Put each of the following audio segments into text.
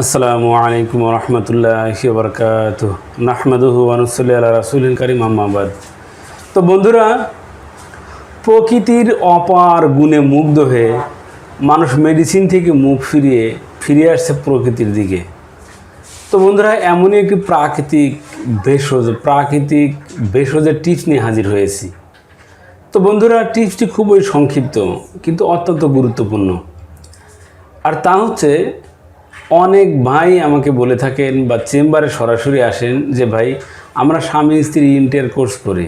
আসসালামু আলাইকুম রহমতুল্লাহ বরকাত নাহমাদুহু আনুসল্লি আল্লাহ রাসুল করিম আম্মাবাদ তো বন্ধুরা, প্রকৃতির অপার গুণে মুগ্ধ হয়ে মানুষ মেডিসিন থেকে মুখ ফিরিয়ে ফিরে আসছে প্রকৃতির দিকে। তো বন্ধুরা, এমনই একটি প্রাকৃতিক ভেষজ, প্রাকৃতিক ভেষজের টিপস নিয়ে হাজির হয়েছি। তো বন্ধুরা টিপসটি খুবই সংক্ষিপ্ত, কিন্তু অত্যন্ত গুরুত্বপূর্ণ। আর তা হচ্ছে অনেক ভাই আমাকে বলে থাকেন বা চেম্বারে সরাসরি আসেন যে, ভাই, আমরা স্বামী স্ত্রী ইন্টার কোর্স করি।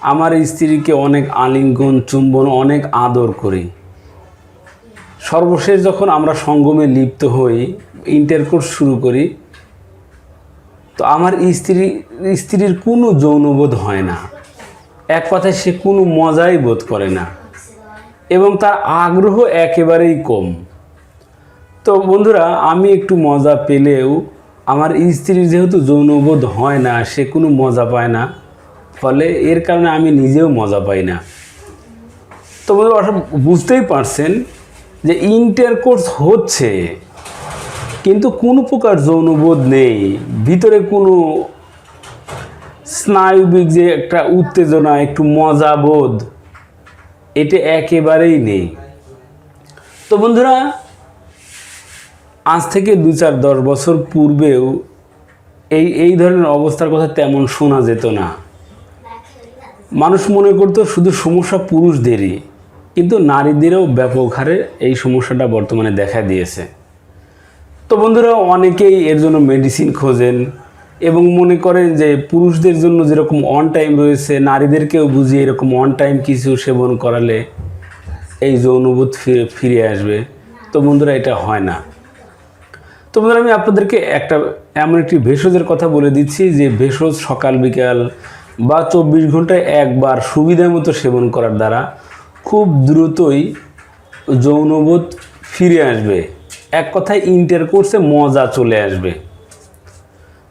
আমার স্ত্রীকে অনেক আলিঙ্গন, চুম্বন, অনেক আদর করি। সর্বশেষ যখন আমরা সঙ্গমে লিপ্ত হই ইন্টার কোর্স শুরু করি, তো আমার স্ত্রী, স্ত্রীর কোনো যৌনবোধ হয় না। এক কথায় সে কোনো মজাই বোধ করে না। এবং তার আগ্রহ একেবারেই কম। তো বন্ধুরা, আমি একটু মজা পেলেও আমার স্ত্রীর যেহেতু যৌনবোধ হয় না, সে কোনো মজা পায় না। ফলে এর কারণে আমি নিজেও মজা পাই না। তো বন্ধুরা বুঝতেই পারছেন যে ইন্টার কোর্স হচ্ছে, কিন্তু কোনো প্রকার যৌনবোধ নেই। ভিতরে কোনো স্নায়ুবিক যে একটা উত্তেজনা, একটু মজা বোধ এটা একেবারেই নেই। তো বন্ধুরা আজ থেকে দু চার দশ বছর পূর্বেও এই এই ধরনের অবস্থার কথা তেমন শোনা যেত না। মানুষ মনে করতো শুধু সমস্যা পুরুষদেরই, কিন্তু নারীদেরও ব্যাপক হারে এই সমস্যাটা বর্তমানে দেখা দিয়েছে। তো বন্ধুরা, অনেকেই এর জন্য মেডিসিন খোঁজেন এবং মনে করেন যে পুরুষদের জন্য যেরকম অন টাইম রয়েছে, নারীদেরকেও বুঝিয়ে এরকম অন টাইম কিছু সেবন করালে এই যৌনবোধ ফিরে ফিরে আসবে। তো বন্ধুরা, এটা হয় না। তো বন্ধুরা, আমি আপনাদেরকে একটা এমন একটি ভেষজের কথা বলে দিচ্ছি যে ভেষজ সকাল, বিকাল বা চব্বিশ ঘন্টায় একবার সুবিধা মতো সেবন করার দ্বারা খুব দ্রুতই যৌনবোধ ফিরে আসবে। এক কথায় ইন্টার কোর্সে মজা চলে আসবে।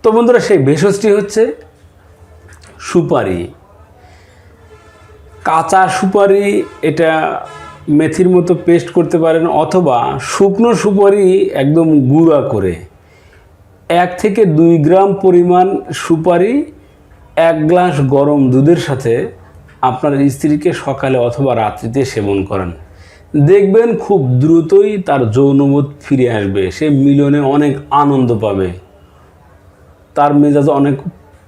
তো বন্ধুরা, সেই ভেষজটি হচ্ছে সুপারি। কাঁচা সুপারি, এটা মেথির মতো পেস্ট করতে পারেন অথবা শুকনো সুপারি একদম গুঁড়া করে। এক থেকে দুই গ্রাম পরিমাণ সুপারি, এক গ্লাস গরম দুধের সাথে আপনার স্ত্রীকে সকালে অথবা রাত্রিতে সেবন করেন। দেখবেন খুব দ্রুতই তার যৌনবোধ ফিরে আসবে, সে মিলনে অনেক আনন্দ পাবে। তার মেজাজ অনেক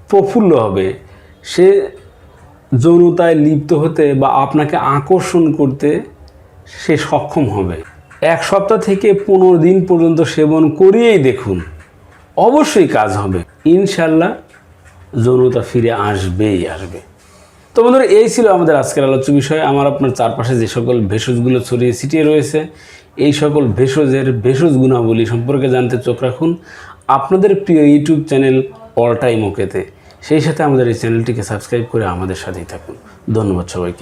প্রফুল্ল হবে। সে যৌনতায় লিপ্ত হতে বা আপনাকে আকর্ষণ করতে সে সক্ষম হবে। এক সপ্তাহ থেকে পনেরো দিন পর্যন্ত সেবন করিয়েই দেখুন, অবশ্যই কাজ হবে। ইনশাল্লাহ যৌনতা ফিরে আসবেই আসবে। তো বন্ধুরা, এই ছিল আমাদের আজকের আলোচ্য বিষয়। আমার আপনার চারপাশে যে সকল ভেষজগুলো ছড়িয়ে ছিটিয়ে রয়েছে, এই সকল ভেষজের ভেষজ গুণাবলী সম্পর্কে জানতে চোখ রাখুন আপনাদের প্রিয় ইউটিউব চ্যানেল অল টাইম ওকেতে। সেই সাথে আমাদের এই চ্যানেলটিকে সাবস্ক্রাইব করে আমাদের সাথেই থাকুন। ধন্যবাদ সবাইকে।